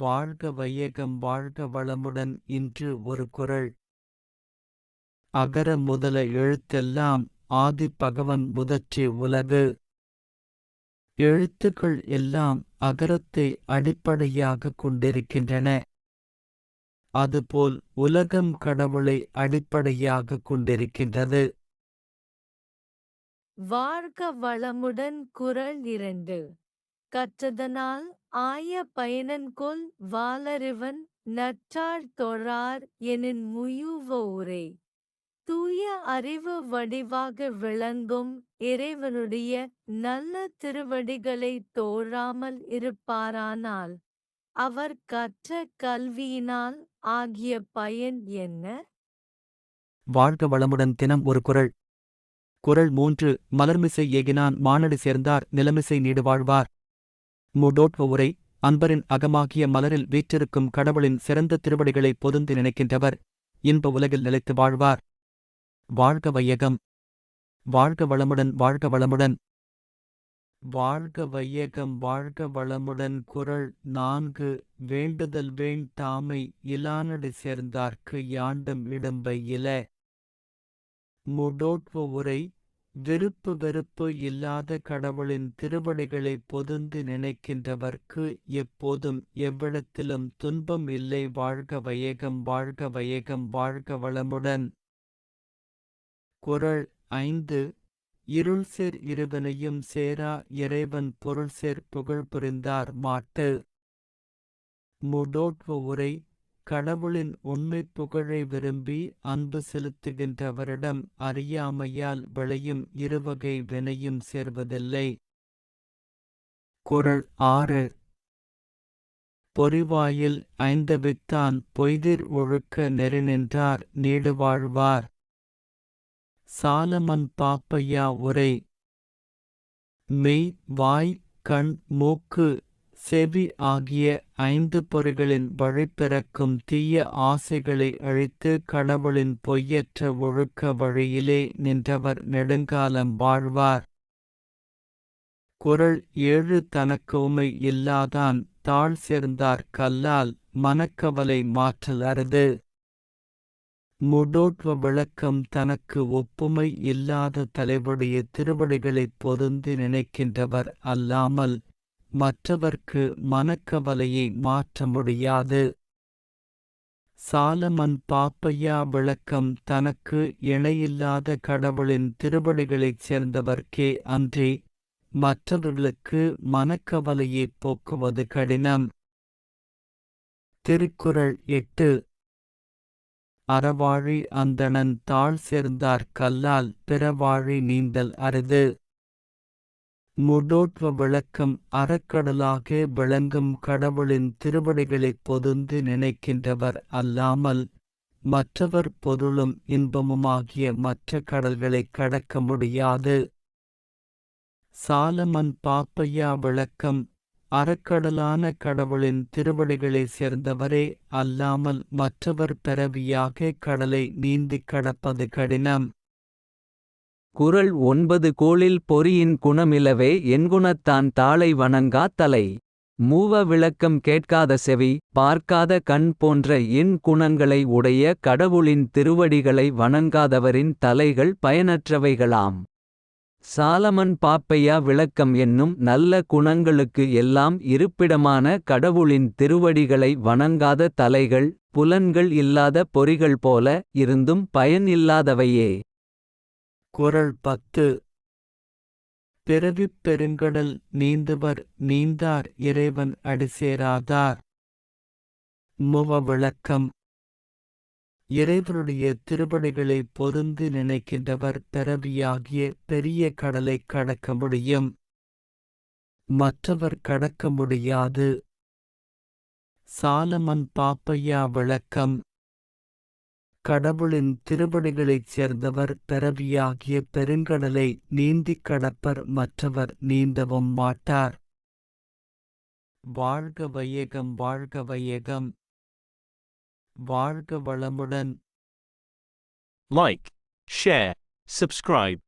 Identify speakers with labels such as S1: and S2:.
S1: வாழ்க வையகம் வாழ்க வளமுடன் இன்று ஒரு குரல் அகர முதல எழுத்தெல்லாம் ஆதி பகவன் முதற்றி உலகு எழுத்துக்கள் எல்லாம் அகரத்தை அடிப்படையாக கொண்டிருக்கின்றன அதுபோல் உலகம் கடவுளை அடிப்படையாக கொண்டிருக்கின்றது
S2: வாழ்க வளமுடன் குரல் இரண்டு கற்றதனால் ஆய பயனன்கொல் வாலரிவன் நற்றார் தொழார் எனின் முயுவ உரை தூய அறிவு வடிவாக விளங்கும் இறைவனுடைய நல்ல திருவடிகளை தோழாமல் இருப்பாரானால் அவர் கற்ற கல்வியினால் ஆகிய பயன் என்ன
S3: வாழ்க வளமுடன் தினம் ஒரு குரல் குரல் மூன்று மலர்மிசை ஏகினான் மானடு சேர்ந்தார் நிலமிசை நீடு வாழ்வார் முடோட்வ உரை அன்பரின் அகமாகிய மலரில் வீற்றிருக்கும் கடவுளின் சிறந்த திருவடிகளை பொதுந்து நினைக்கின்றவர் இன்ப உலகில் நிலைத்து வாழ்வார் வாழ்க வையகம் வாழ்க வளமுடன் வாழ்க வளமுடன்
S1: வாழ்க வையகம் வாழ்க வளமுடன் குரல் நான்கு வேண்டுதல் வேண்டாமை இலானடி சேர்ந்தார்க்கு யாண்டும் இடம்பை இல உரை விருப்பு வெறுப்பு இல்லாத கடவுளின் திருவடிகளை பொதுந்து நினைக்கின்றவர்க்கு எப்போதும் எவ்விடத்திலும் துன்பம் இல்லை வாழ்க வயகம் வாழ்க வயகம் வாழ்க வளமுடன்
S4: குரல் ஐந்து இருள் சேர் இருவனையும் சேரா இறைவன் பொருள் சேர் புகழ் புரிந்தார் மாட்டு முடோட்வ உரை கடவுளின் உண்மை புகழை விரும்பி அன்பு செலுத்துகின்றவரிடம் அறியாமையால் விளையும் இருவகை வினையும் சேர்வதில்லை குரல் ஆறு பொறிவாயில் வித்தான் பொய்திர் ஒழுக்க நின்றார் நீடு வாழ்வார் சாலமன் பாப்பையா உரை மெய் வாய் கண் மூக்கு செவி ஆகிய ஐந்து பொறிகளின் வழிபிறக்கும் தீய ஆசைகளை அழித்து கடவுளின் பொய்யற்ற ஒழுக்க வழியிலே நின்றவர் நெடுங்காலம் வாழ்வார் குரல் ஏழு தனக்கு உமை இல்லாதான் தாழ் சேர்ந்தார் கல்லால் மனக்கவலை மாற்றல் அறுது முடோட்வ விளக்கம் தனக்கு ஒப்புமை இல்லாத தலைவருடைய திருவடிகளைப் பொருந்து நினைக்கின்றவர் அல்லாமல் மற்றவர்க்கு மனக்கவலையை மாற்ற முடியாது சாலமன் பாப்பையா விளக்கம் தனக்கு இணையில்லாத கடவுளின் திருவடிகளைச் சேர்ந்தவர்க்கே அன்றி மற்றவர்களுக்கு மனக்கவலையை போக்குவது கடினம் திருக்குறள் எட்டு அறவாழி அந்தணன் தாழ் சேர்ந்தார் கல்லால் பிறவாழி நீந்தல் அரிது முடோட்வ விளக்கம் அறக்கடலாக விளங்கும் கடவுளின் திருவடிகளைப் பொதுந்து நினைக்கின்றவர் அல்லாமல் மற்றவர் பொருளும் இன்பமுமாகிய மற்ற கடல்களை கடக்க முடியாது சாலமன் பாப்பையா விளக்கம் அறக்கடலான கடவுளின் திருவடிகளை சேர்ந்தவரே அல்லாமல் மற்றவர் பிறவியாக கடலை நீந்திக் கடப்பது கடினம்
S5: குரல் ஒன்பது கோளில் பொறியின் குணமிலவே என்குணத்தான் தாளை வணங்கா தலை மூவ விளக்கம் கேட்காத செவி பார்க்காத கண் போன்ற இன் குணங்களை உடைய கடவுளின் திருவடிகளை வணங்காதவரின் தலைகள் பயனற்றவைகளாம் சாலமன் பாப்பையா விளக்கம் என்னும் நல்ல குணங்களுக்கு எல்லாம் இருப்பிடமான கடவுளின் திருவடிகளை வணங்காத தலைகள் புலன்கள் இல்லாத பொறிகள் போல இருந்தும் பயன் இல்லாதவையே
S4: குரல் பத்து பிறவிப் பெருங்கடல் நீந்துவர் நீந்தார் இறைவன் அடிசேராதார் முக விளக்கம் இறைவனுடைய திருவடிகளை பொருந்து நினைக்கின்றவர் பிறவியாகிய பெரிய கடலை கடக்க முடியும் மற்றவர் கடக்க முடியாது சாலமன் பாப்பையா விளக்கம் கடவுளின் திருபடிகளைச் சேர்ந்தவர் பிறவியாகிய பெருங்கடலை நீந்திக் கடப்பர் மற்றவர் நீந்தவும் மாட்டார் வாழ்க வையகம் வாழ்க வையகம் வாழ்க வளமுடன் லைக் ஷேர் சப்ஸ்கிரைப்